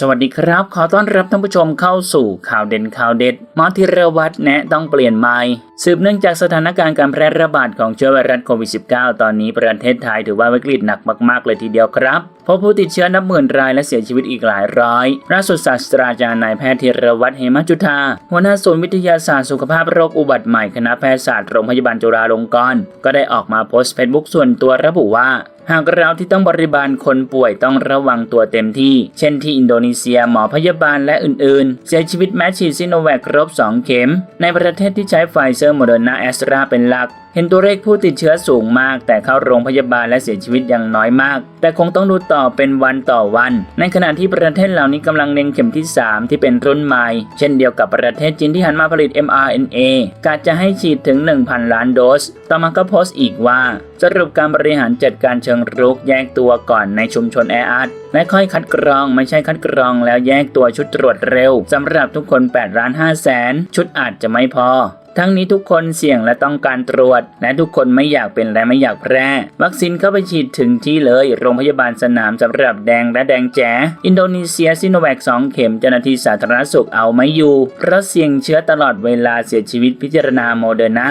สวัสดีครับ ขอต้อนรับท่านผู้ชมเข้าสู่ข่าวเด่นข่าวเด็ดหมอธีรวัตรแนะต้องเปลี่ยนไม้สืบเนื่องจากสถานการณ์การแพร่ระบาดของเชื้อไวรัสโควิด -19 ตอนนี้ประเทศไทยถือว่าวิกฤตหนักมากๆเลยทีเดียวครับพบผู้ติดเชื้อนับหมื่นรายและเสียชีวิตอีกหลายร้อยล่าสุดศาสตราจารย์นายแพทย์ธีรวัตรเหมจุธาหัวหน้าศูนย์วิทยาศาสตร์สุขภาพโรคอุบัติใหม่คณะแพทยศาสตร์โรงพยาบาลจุฬาลงกรณ์ก็ได้ออกมาโพสต์เฟซบุ๊กส่วนตัวระบุว่า หากเราที่ต้องบริบาลคนป่วยต้องระวังตัวเต็มที่ เช่นที่อินโดนีเซียหมอพยาบาลและอื่นๆ เสียชีวิตแม้ฉีดซิโนแวคครบ 2 เข็ม ในประเทศที่ใช้ไฟเซอร์โมเดอร์นาแอสตราเป็นหลักเห็นตัวเลขผู้ติดเชื้อสูงมาก แต่เข้าโรงพยาบาลและเสียชีวิตยังน้อยมาก แต่คงต้องดูต่อเป็นวันต่อวัน ในขณะที่ประเทศเหล่านี้กำลังเล็งเข็มที่ 3 ที่เป็นรุ่นใหม่ เช่นเดียวกับประเทศจีนที่หันมาผลิต mRNA กาจะให้ฉีดถึง 1,000 ล้านโดส ต่อมาก็โพสต์อีกว่า สรุปการบริหารจัดการเชิงรุกแยกตัวก่อนในชุมชนแออัดและค่อยคัดกรองไม่ใช่คัดกรองแล้วแยกตัวชุดตรวจเร็วสำหรับทุกคน8ล้าน5แสนชุดอาจจะไม่พอ ทั้งนี้ทุกคนเสี่ยงและต้องการตรวจ และทุกคนไม่อยากเป็นและไม่อยากแพร่ วัคซีนเข้าไปฉีดถึงที่เลย โรงพยาบาลสนามสำหรับแดงและแดงแจ๋อินโดนีเซียซิโนแวค2เข็มเจ้าหน้าที่สาธารณสุขเอาไม่อยู่เพราะเสี่ยงเชื้อตลอดเวลาเสียชีวิตพิจารณาโมเดอร์นา